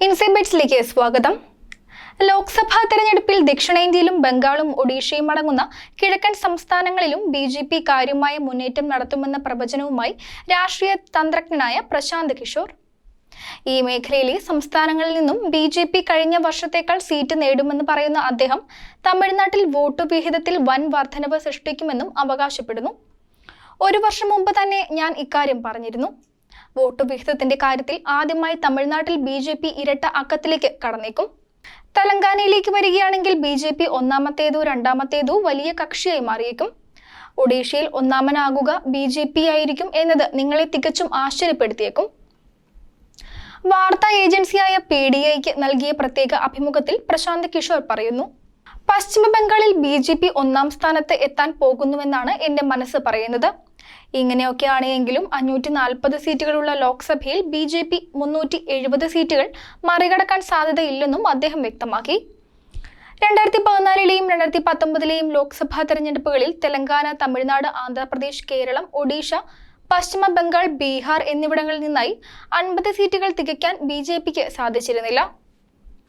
ഇൻസൈബൈറ്റ്സിലേക്ക് സ്വാഗതം. ലോക്സഭാ തെരഞ്ഞെടുപ്പിൽ ദക്ഷിണേന്ത്യയിലും ബംഗാളും ഒഡീഷയും അടങ്ങുന്ന കിഴക്കൻ സംസ്ഥാനങ്ങളിലും ബി ജെ പി കാര്യമായ മുന്നേറ്റം നടത്തുമെന്ന പ്രവചനവുമായി രാഷ്ട്രീയ തന്ത്രജ്ഞനായ പ്രശാന്ത് കിഷോർ. ഈ മേഖലയിലെ സംസ്ഥാനങ്ങളിൽ നിന്നും ബി ജെ പി കഴിഞ്ഞ വർഷത്തേക്കാൾ സീറ്റ് നേടുമെന്ന് പറയുന്ന അദ്ദേഹം തമിഴ്നാട്ടിൽ വോട്ട് വിഹിതത്തിൽ വൻ വർധനവ് സൃഷ്ടിക്കുമെന്നും അവകാശപ്പെടുന്നു. ഒരു വർഷം മുമ്പ് തന്നെ ഞാൻ ഇക്കാര്യം പറഞ്ഞിരുന്നു. വോട്ട് വിഹിതത്തിന്റെ കാര്യത്തിൽ ആദ്യമായി തമിഴ്നാട്ടിൽ ബി ജെ പി ഇരട്ട അക്കത്തിലേക്ക് കടന്നേക്കും. തെലങ്കാനയിലേക്ക് വരികയാണെങ്കിൽ ബി ജെ പി ഒന്നാമത്തേതോ രണ്ടാമത്തേതോ വലിയ കക്ഷിയായി മാറിയേക്കും. ഒഡീഷയിൽ ഒന്നാമനാകുക ബി ജെ പി ആയിരിക്കും എന്നത് നിങ്ങളെ തികച്ചും ആശ്ചര്യപ്പെടുത്തിയേക്കും. വാർത്താ ഏജൻസിയായ പി ഡി ഐക്ക് നൽകിയ പ്രത്യേക അഭിമുഖത്തിൽ പ്രശാന്ത് കിഷോർ പറയുന്നു. പശ്ചിമ ബംഗാളിൽ ബി ജെ പി ഒന്നാം സ്ഥാനത്ത് എത്താൻ പോകുന്നുവെന്നാണ് എന്റെ മനസ്സ് പറയുന്നത്. ഇങ്ങനെയൊക്കെയാണ് എങ്കിലും അഞ്ഞൂറ്റി നാൽപ്പത് സീറ്റുകളുള്ള ലോക്സഭയിൽ ബി ജെ പി മുന്നൂറ്റി എഴുപത് സീറ്റുകൾ മറികടക്കാൻ സാധ്യതയില്ലെന്നും അദ്ദേഹം വ്യക്തമാക്കി. രണ്ടായിരത്തി പതിനാലിലെയും രണ്ടായിരത്തി പത്തൊമ്പതിലെയും ലോക്സഭാ തെരഞ്ഞെടുപ്പുകളിൽ തെലങ്കാന തമിഴ്നാട് ആന്ധ്രാപ്രദേശ് കേരളം ഒഡീഷ പശ്ചിമ ബംഗാൾ ബീഹാർ എന്നിവിടങ്ങളിൽ നിന്നായി അൻപത് സീറ്റുകൾ തികയ്ക്കാൻ ബി സാധിച്ചിരുന്നില്ല.